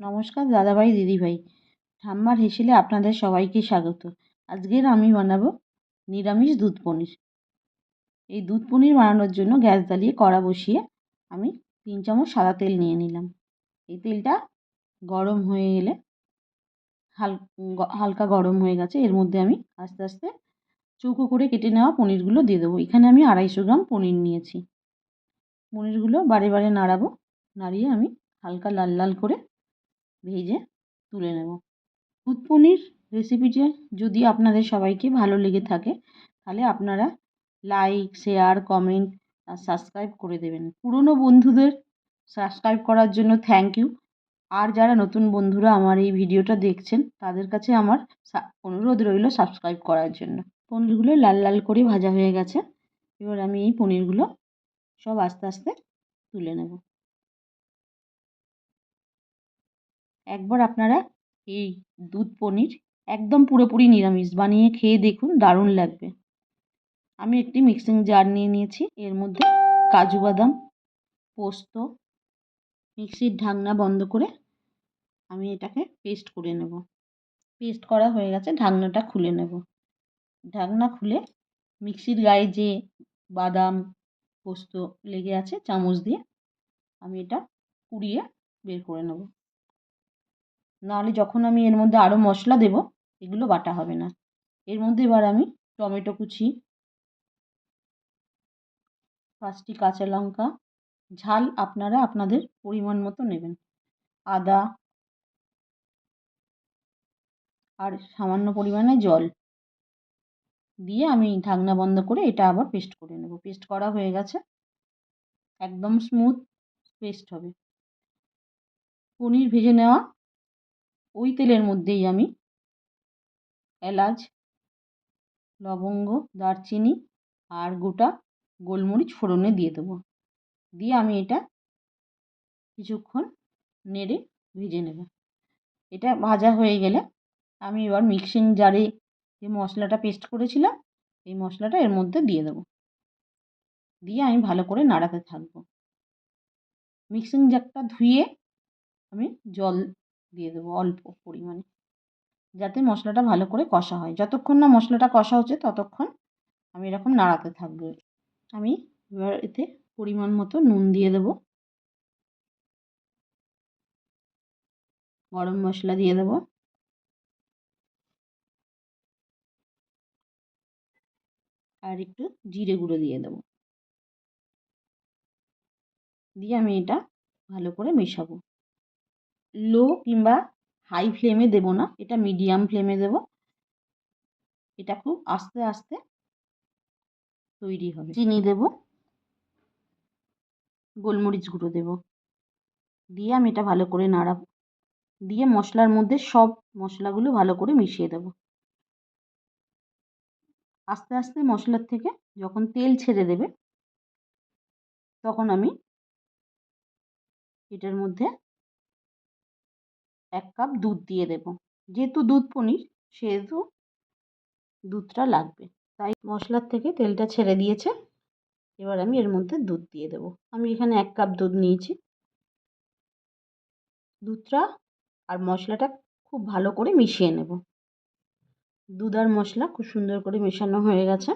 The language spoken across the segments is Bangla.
নমস্কার, দাদাভাই, দিদিভাই। ঠাম্মার হেসেলে আপনাদের সবাইকে স্বাগত। আজকের আমি বানাবো নিরামিষ দুধ পনির। এই দুধ পনির বানানোর জন্য গ্যাস জ্বালিয়ে কড়া বসিয়ে আমি তিন চামচ সাদা তেল নিয়ে নিলাম। এই তেলটা গরম হয়ে হাল হালকা গরম হয়ে গেছে। এর মধ্যে আমি আস্তে আস্তে চৌকো করে কেটে নেওয়া পনিরগুলো দিয়ে দেবো। এখানে আমি আড়াইশো গ্রাম পনির নিয়েছি। পনিরগুলো বারে বারে নাড়াবো। নাড়িয়ে আমি হালকা লাল লাল করে ভেজে তুলে নেব। দুধ পনির রেসিপিটি যদি আপনাদের সবাইকে ভালো লেগে থাকে, তাহলে আপনারা লাইক শেয়ার কমেন্ট আর সাবস্ক্রাইব করে দেবেন। পুরনো বন্ধুদের সাবস্ক্রাইব করার জন্য থ্যাংক ইউ আর যারা নতুন বন্ধুরা আমার এই ভিডিওটা দেখছেন, তাদের কাছে আমার অনুরোধ রইল সাবস্ক্রাইব করার জন্য। পনিরগুলো লাল লাল করে ভাজা হয়ে গেছে। এবার আমি এই পনিরগুলো সব আস্তে আস্তে তুলে নেব। একবার আপনারা এই দুধ পনির একদম পুরোপুরি নিরামিষ বানিয়ে খেয়ে দেখুন, দারুণ লাগবে। আমি একটি মিক্সিং জার নিয়ে নিয়েছি, এর মধ্যে কাজু বাদাম, পোস্ত, মিক্সির ঢাকনা বন্ধ করে আমি এটাকে পেস্ট করে নেব। পেস্ট করা হয়ে গেছে, ঢাকনাটা খুলে নেব। ঢাকনা খুলে মিক্সির গায়ে যে বাদাম, পোস্ত লেগে আছে, চামচ দিয়ে আমি এটা কুড়িয়ে বের করে নেব। নাহলে যখন আমি এর মধ্যে আরও মশলা দেব, এগুলো বাটা হবে না। এর মধ্যে এবার আমি টমেটো কুচি, পাঁচটি কাঁচা লঙ্কা, ঝাল আপনারা আপনাদের পরিমাণ মতো নেবেন। আদা আর সামান্য পরিমাণে জল দিয়ে আমি ঢাকনা বন্ধ করে এটা আবার পেস্ট করে নেব। পেস্ট করা হয়ে গেছে। একদম স্মুথ পেস্ট হবে। পনির ভেজে নেওয়া ওই তেলের মধ্যেই আমি এলাচ, লবঙ্গ, দারচিনি আর গোটা গোলমরিচ ফোড়নে দিয়ে দেবো। দিয়ে আমি এটা কিছুক্ষণ নেড়ে ভেজে নেব। এটা ভাজা হয়ে গেলে আমি এবার মিক্সিং জারে যে মশলাটা পেস্ট করেছিলাম, এই মশলাটা এর মধ্যে দিয়ে দেবো। দিয়ে আমি ভালো করে নাড়াতে থাকব। মিক্সিং জারটা ধুয়ে আমি জল দিয়ে দেবো অল্প পরিমাণে। যাতে মশলাটা ভালো করে কষা হয়। যতক্ষণ না মশলাটা কষা হচ্ছে, ততক্ষণ আমি এরকম নাড়াতে থাকব। আমি এবার এতে পরিমাণ মতো নুন দিয়ে দেবো। গরম মশলা দিয়ে দেবো। আর একটু জিরে গুঁড়ো দিয়ে দেবো। দিয়ে আমি এটা ভালো করে মেশাবো। লো কিংবা হাই ফ্লেমে দেবো না, এটা মিডিয়াম ফ্লেমে দেব। এটা খুব আস্তে আস্তে তৈরি হবে। চিনি দেব। গোলমরিচ গুঁড়ো দেব। দিয়ে আমি এটা ভালো করে নাড়াবো। দিয়ে মশলার মধ্যে সব মশলাগুলো ভালো করে মিশিয়ে দেব। আস্তে আস্তে মশলার থেকে যখন তেল ছেড়ে দেবে, তখন আমি এটার মধ্যে এক কাপ দুধ দিয়ে দেব। যেহেতু দুধ পনির, সেহেতু দুধটা লাগবে। তাই মশলার থেকে তেলটা ছেড়ে দিয়েছে। এবার আমি এর মধ্যে দুধ দিয়ে দেব। আমি এখানে এক কাপ দুধ নিয়েছি। দুধটা আর মশলাটা খুব ভালো করে মিশিয়ে নেব। দুধ আর মশলা খুব সুন্দর করে মেশানো হয়ে গেছে।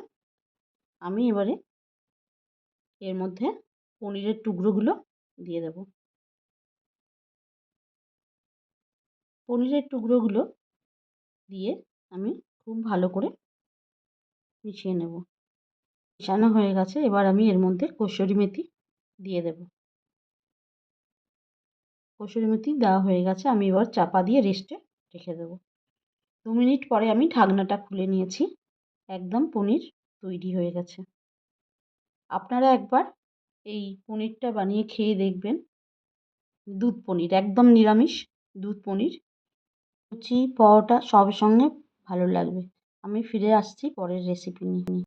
আমি এবারে এর মধ্যে পনিরের টুকরোগুলো দিয়ে দেব। পনিরের টুকরোগুলো দিয়ে আমি খুব ভালো করে মিশিয়ে নেব। মেশানো হয়ে গেছে, এবার আমি এর মধ্যে কসুরি মেথি দিয়ে দেব। কসুরি মেথি দেওয়া হয়ে গেছে, আমি এবার চাপা দিয়ে রেস্টে রেখে দেবো। দু মিনিট পরে আমি ঢাকনাটা খুলে নিয়েছি, একদম পনির তৈরি হয়ে গেছে। আপনারা একবার এই পনিরটা বানিয়ে খেয়ে দেখবেন। দুধ পনির, একদম নিরামিষ দুধ পনির লুচি পরোটা সবের সঙ্গে ভালো লাগবে। আমি ফিরে আসছি পরের রেসিপি নিয়ে।